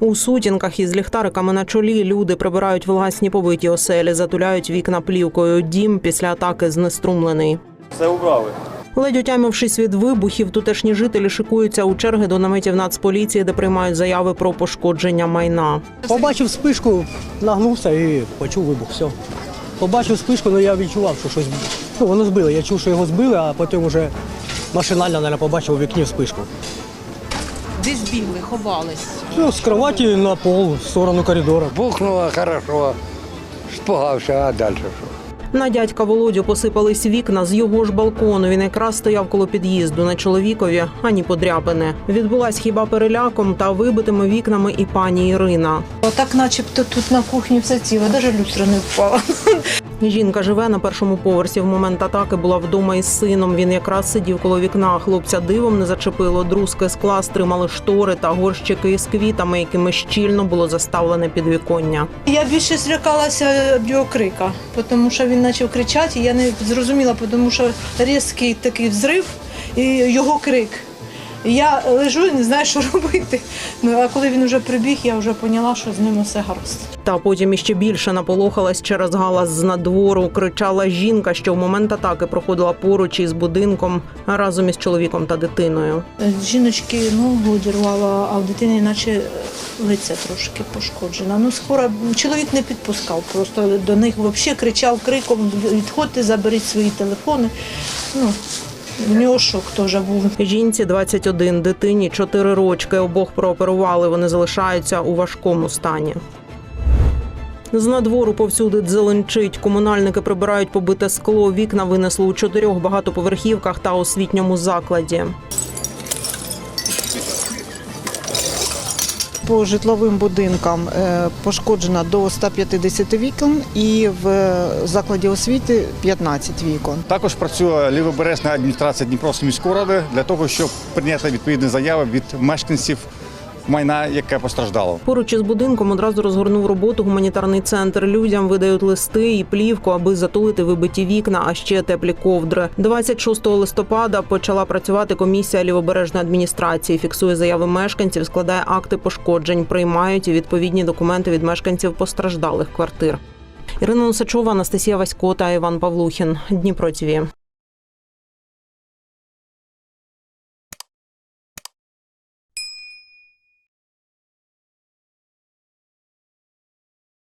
У сутінках із ліхтариками на чолі люди прибирають власні побиті оселі, затуляють вікна плівкою. Дім після атаки знеструмлений. Все убрали. Ледь отямившись від вибухів, тутешні жителі шикуються у черги до наметів Нацполіції, де приймають заяви про пошкодження майна. Побачив спишку, нагнувся і почув вибух. Все. Побачив спишку, але я відчував, що щось ну, воно збило. Я чув, що його збили, а потім вже машинально наверное, побачив у вікні спишку. Десь бігли, ховались. Ну, з кроваті на пол, в сторону коридору. Бухнуло хорошо, спугався, а далі що? На дядька Володю посипались вікна з його ж балкону. Він якраз стояв коло під'їзду на чоловікові, ані подряпини. Відбулась хіба переляком та вибитими вікнами і пані Ірина. Отак, начебто, тут на кухні все ціле, навіть люстра не впала. Жінка живе на першому поверсі. В момент атаки була вдома із сином. Він якраз сидів коло вікна. Хлопця дивом не зачепило. Друзки скла стримали штори та горщики із квітами, якими щільно було заставлене підвіконня. Я більше злякалася його крика, тому що він почав кричати, я не зрозуміла, тому що різкий такий взрив і його крик. Я лежу і не знаю, що робити. Ну а коли він вже прибіг, я вже поняла, що з ним усе гаразд. Та потім іще більше наполохалась через галас з надвору. Кричала жінка, що в момент атаки проходила поруч із будинком разом із чоловіком та дитиною. Жіночки ногу одірвала, а в дитини наче лице трошки пошкоджено. Ну, скоро чоловік не підпускав, просто до них взагалі кричав криком, відходьте, заберіть свої телефони. Ну, в нього шок теж був. Жінці 21, дитині 4 рочки. Обох прооперували. Вони залишаються у важкому стані. З надвору повсюди дзеленчить. Комунальники прибирають побите скло. Вікна винесли у чотирьох багатоповерхівках та освітньому закладі. По житловим будинкам е, пошкоджено до 150 вікон і в закладі освіти 15 вікон. Також працює лівобережна адміністрація Дніпровської міської ради для того, щоб прийняти відповідні заяви від мешканців майна, яке постраждало. Поруч із будинком одразу розгорнув роботу гуманітарний центр. Людям видають листи і плівку, аби затулити вибиті вікна, а ще теплі ковдри. 26 листопада почала працювати комісія лівобережної адміністрації. Фіксує заяви мешканців, складає акти пошкоджень, приймають відповідні документи від мешканців постраждалих квартир. Ірина Носачова, Анастасія Васько та Іван Павлухін. Дніпро ТІВІ.